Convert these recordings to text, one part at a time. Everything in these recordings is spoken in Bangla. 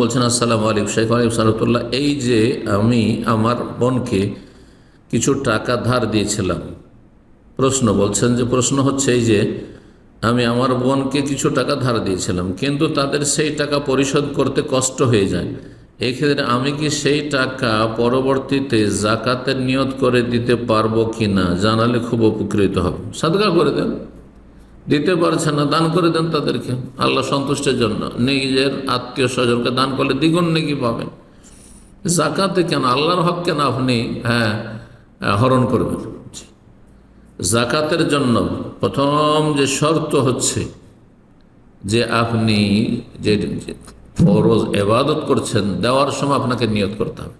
বলছেন, আসসালামু আলাইকুম শেখ আলিম সালাতুল্লাহ এই যে আমি আমার বোনকে কিছু টাকা ধার দিয়েছিলাম, প্রশ্ন বলছেন যে, প্রশ্ন হচ্ছে এই যে আমি আমার বোনকে কিছু টাকা ধার দিয়েছিলাম, কিন্তু তাদের সেই টাকা পরিশোধ করতে কষ্ট হয়ে যায়। এক্ষেত্রে আমি কি সেই টাকা পরবর্তীতে জাকাতের নিয়ত করে দিতে পারব কি না জানালে খুব উপকৃত হবে। সাদগা করে দেন। দিতে পারছেন না, দান করে দেন তাদেরকে। আল্লাহ সন্তুষ্টের জন্য। নিজের আত্মীয় স্বজনকে দান করলে দ্বিগুণ নাকি পাবেন। জাকাতে কেন? আল্লাহর হক কেন আপনি হ্যাঁ হরণ করবেন? জাকাতের জন্য প্রথম যে শর্ত হচ্ছে যে আপনি যে ফরজ এবাদত করছেন, দেওয়ার সময় আপনাকে নিয়ত করতে হবে।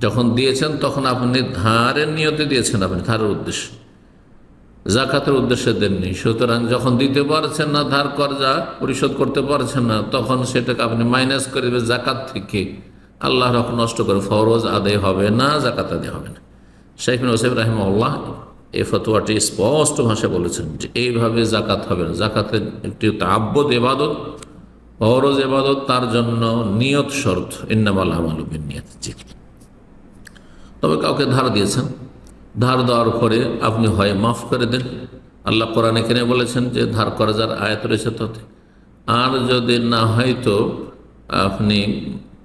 যখন দিয়েছেন, তখন আপনি ধারের নিয়তে দিয়েছেন আপনি, ধারের উদ্দেশ্যে। জাকাতের উদ্দেশ্যে দেননি। সুতরাং যখন দিতে পারছেন না, ধার কর্জা পরিশোধ করতে পারছেন না, তখন সেটাকে আপনি মাইনাস করে জাকাত থেকে। আল্লাহ রক নষ্ট করে ফরজ আদায় হবে না, জাকাত আদায় হবে না। শেখ হোসেফ রাহিমউল্লাহ এই ফতোয়াটি স্পষ্ট ভাষায় বলেছেন যে এইভাবে জাকাত হবে না। জাকাতের একটি আব্বদ এবাদত ফরজ এবাদত তার জন্য নিয়ত শর্ত। ইন্নামাল আমাল নিয়ত তবে কাউকে ধার দিয়েছেন? ধার দেওয়ার পরে আপনি হয় মাফ করে দেন। আল্লাহ কোরআন এখানে বলেছেন যে ধার করা যার আয়াত রয়েছে তাতে। আর যদি না হয় তো আপনি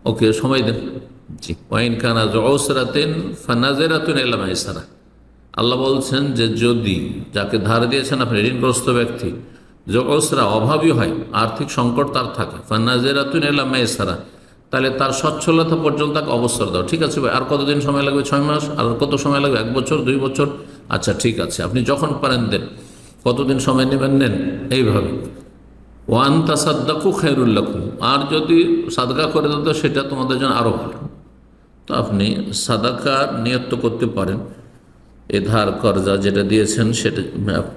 ওকে সময় দেন। জি। ওয়াইন কানা জসরাতেন ফানাজেরাতুন এলাম ইসারা আল্লাহ বলছেন যে যদি যাকে ধার দিয়েছেন আপনি ঋণগ্রস্ত ব্যক্তি জগসরা অভাবী হয়, আর্থিক সংকট তার থাকে। ফানাজেরাতুন এলাম ইসারা তাহলে তার সচ্ছলতা পর্যন্ত তাকে অবসর দাও। ঠিক আছে ভাই? আর কতদিন সময় লাগবে? ছয় মাস? আর কত সময় লাগবে? এক বছর? দুই বছর? আচ্ছা ঠিক আছে। আপনি যখন পারেন দেন। কতদিন সময় নেবেন? নেন। এইভাবে। ওয়ান তাসাদ্দাকু খাইরুল্লাকুম আর যদি সাদকা করে দাও, তো সেটা তোমাদের জন্য আরও ভালো। তো আপনি সাদাকা নিয়ত করতে পারেন। এ ধার কর্জা যেটা দিয়েছেন, সেটা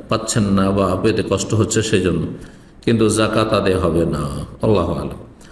পাচ্ছেন না বা পেতে কষ্ট হচ্ছে সেই জন্য কিন্তু জাকাত আদায় হবে না। আল্লাহ আলম।